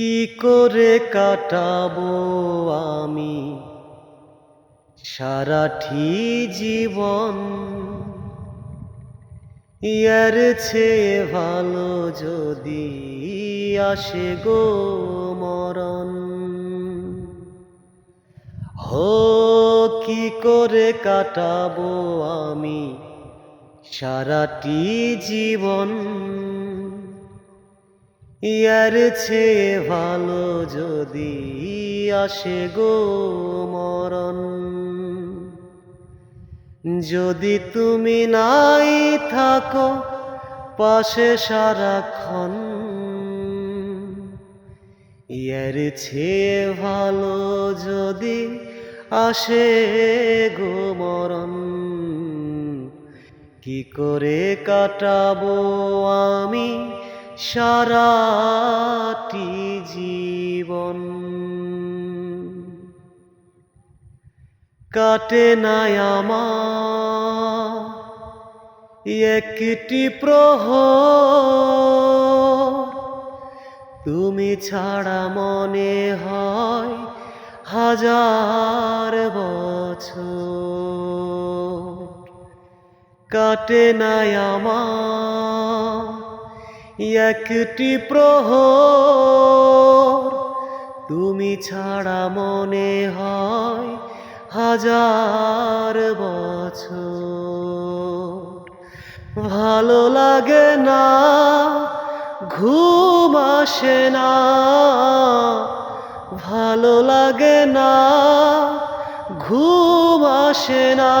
কি করে কাটাবো আমি? সারাটি জীবন ইয়ার চেয়ে ভালো যদি আসে গো মরণ। হো, কি করে কাটাবো আমি? সারাটি জীবন ইয়ার চেয়ে ভালো যদি আসে গো মরণ। যদি তুমি নাই থাকো পাশে সারাক্ষণ, ইয়ার চেয়ে ভালো যদি আসে গো মরণ। কি করে কাটাবো আমি সারাটি জীবন। কাটে নাই আমার একটি প্রহ তুমি ছাড়া মনে হয় হাজার বছর। কাটে নাই আমার একটি প্রহর তুমি ছাড়া মনে হয় হাজার বছর। ভালো লাগে না, ঘুম আসে না। ভালো লাগে না, ঘুম আসে না।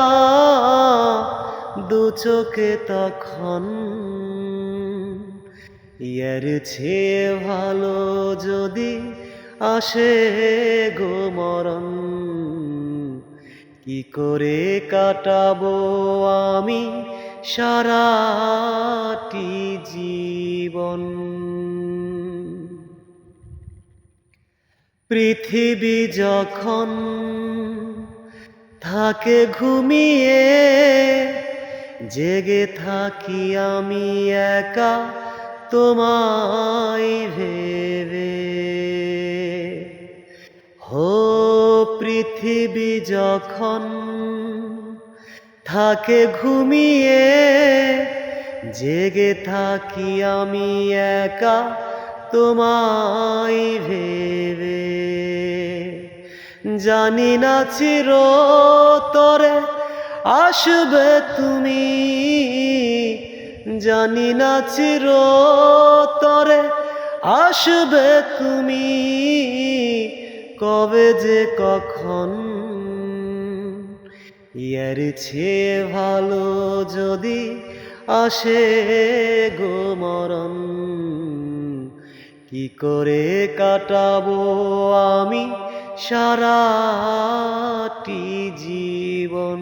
দু চোখে তখন ইয়ার চেয়ে ভালো যদি আসে গো মরণ। কি করে কাটাবো আমি সারাটি জীবন? পৃথিবী যখন থাকে ঘুমিয়ে, জেগে থাকি আমি একা তোমায় ভেবে হো পৃথিবী যখন থাকে ঘুমিয়ে, জেগে থাকি আমি একা তোমায় ভেবে। জানি না চির তরে আসবে তুমি জানি না চির তরে আসবে তুমি কবে যে কখন। ইয়ার চেয়ে ভালো যদি আসে গো মরণ, কি করে কাটাবো আমি সারাটি জীবন?